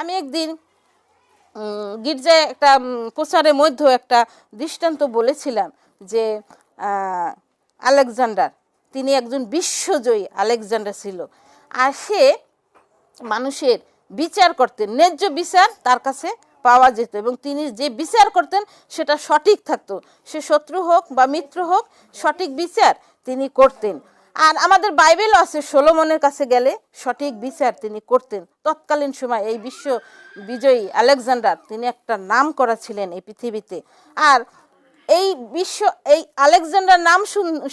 আমি একদিন গির্জায় একটা প্রচারের মধ্যে একটা দৃষ্টান্ত বলেছিলাম যে আলেকজান্ডার, তিনি একজন বিশ্বজয়ী আলেকজান্ডার ছিল। আর সে মানুষের বিচার করতেন ন্যায্য বিচার তার কাছে পাওয়া যেত এবং তিনি যে বিচার করতেন সেটা সঠিক থাকতো। সে শত্রু হোক বা মিত্র হোক, সঠিক বিচার তিনি করতেন। আর আমাদের বাইবেলও আছে, সোলোমনের কাছে গেলে সঠিক বিচার তিনি করতেন। তৎকালীন সময় এই বিশ্ব বিজয়ী আলেকজান্ডার, তিনি একটা নাম করা ছিলেন এই পৃথিবীতে। আর এই বিশ্ব, এই আলেকজান্ডার নাম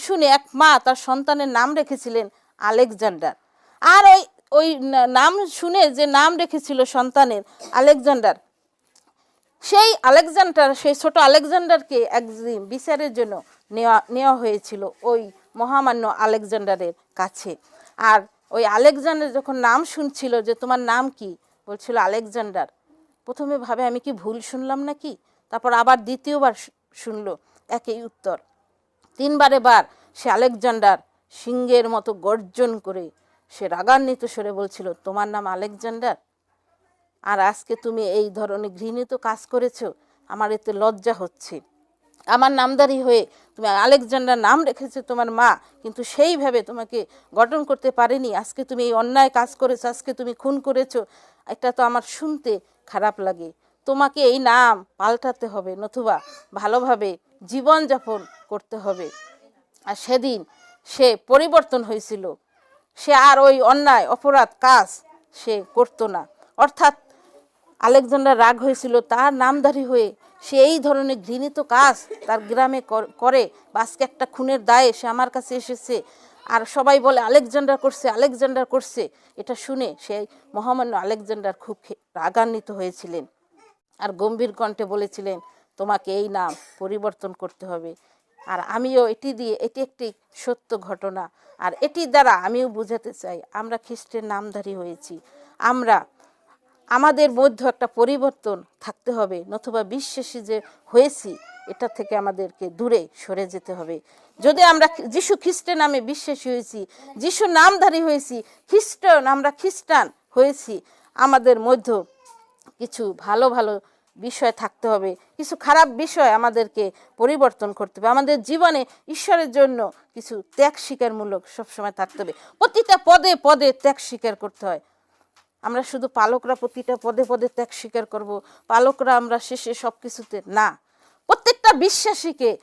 শুনে এক মা তার সন্তানের নাম রেখেছিলেন আলেকজান্ডার। আর ওই ওই নাম শুনে যে নাম রেখেছিল সন্তানের আলেকজান্ডার, সেই আলেকজান্ডার, সেই ছোট আলেকজান্ডারকে একদিন বিচারের জন্য নেওয়া নেওয়া হয়েছিল ওই মহামান্য আলেকজান্ডারের কাছে। আর ওই আলেকজান্ডার যখন নাম শুনছিল যে তোমার নাম কি? বলছিল আলেকজান্ডার। প্রথমে ভাবে আমি কি ভুল শুনলাম নাকি? তারপর আবার দ্বিতীয়বার শুনলো একই উত্তর। তিনবারে বার সে আলেকজান্ডার সিংহের মতো গর্জন করে সে রাগান্বিত সরে বলছিল, তোমার নাম আলেকজান্ডার? আর আজকে তুমি এই ধরনের ঘৃণিত কাজ করেছ? আমার এতে লজ্জা হচ্ছে। আমার নামদারি হয়ে তুমি আলেকজান্ডার নাম রেখেছে তোমার মা, কিন্তু সেইভাবে তোমাকে গঠন করতে পারেনি। আজকে তুমি এই অন্যায় কাজ করেছ, আজকে তুমি খুন করেছ। এটা তো আমার শুনতে খারাপ লাগে। তোমাকে এই নাম পাল্টাতে হবে, নতুবা ভালোভাবে জীবনযাপন করতে হবে। আর সেদিন সে পরিবর্তন হয়েছিল। সে আর ওই অন্যায়, অপরাধ কাজ সে করতো না। অর্থাৎ আলেকজান্ডার রাগ হয়েছিল, তার নামধারী হয়ে সে এই ধরনের ঘৃণিত কাজ তার গ্রামে কর- করে। বা আজকে একটা খুনের দায়ে সে আমার কাছে এসেছে। আর সবাই বলে, আলেকজান্ডার করছে আলেকজান্ডার করছে। এটা শুনে সেই মহামান্য আলেকজান্ডার খুব রাগান্বিত হয়েছিলেন আর গম্ভীর কণ্ঠে বলেছিলেন, তোমাকে এই নাম পরিবর্তন করতে হবে। আর আমিও এটি দিয়ে, এটি একটি সত্য ঘটনা। আর এটির দ্বারা আমিও বুঝাতে চাই, আমরা খ্রিস্টের নামধারী হয়েছি। আমরা আমাদের মধ্যে একটা পরিবর্তন থাকতে হবে, নতুবা বিশ্বাসী যে হয়েছি, এটা থেকে আমাদেরকে দূরে সরে যেতে হবে। যদি আমরা যিশু খ্রিস্টের নামে বিশ্বাসী হয়েছি, যিশু নামধারী হয়েছি খ্রিস্টান আমরা খ্রিস্টান হয়েছি, আমাদের মধ্যে কিছু ভালো ভালো বিষয় থাকতে হবে, কিছু খারাপ বিষয় আমাদেরকে পরিবর্তন করতে হবে, আমাদের জীবনে ঈশ্বরের জন্য কিছু ত্যাগ স্বীকারমূলক সবসময় থাকতে হবে। প্রতিটা পদে পদে ত্যাগ স্বীকার করতে হয়। আমরা শুধু পালকরা প্রতিটা পদে পদে ত্যাগ স্বীকার করব। পালকরা আমরা শেষে সব কিছুতে না। প্রত্যেকটা বিশ্বাসীকে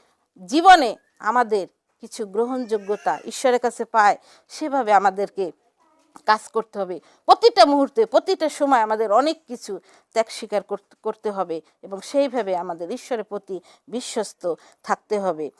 জীবনে আমাদের কিছু গ্রহণযোগ্যতা ঈশ্বরের কাছে পায়, সেভাবে আমাদেরকে কাজ করতে হবে। প্রতিটা মুহূর্তে, প্রতিটা সময় আমাদের অনেক কিছু ত্যাগ স্বীকার করতে- হবে এবং সেইভাবে আমাদের ঈশ্বরের প্রতি বিশ্বস্ত থাকতে হবে।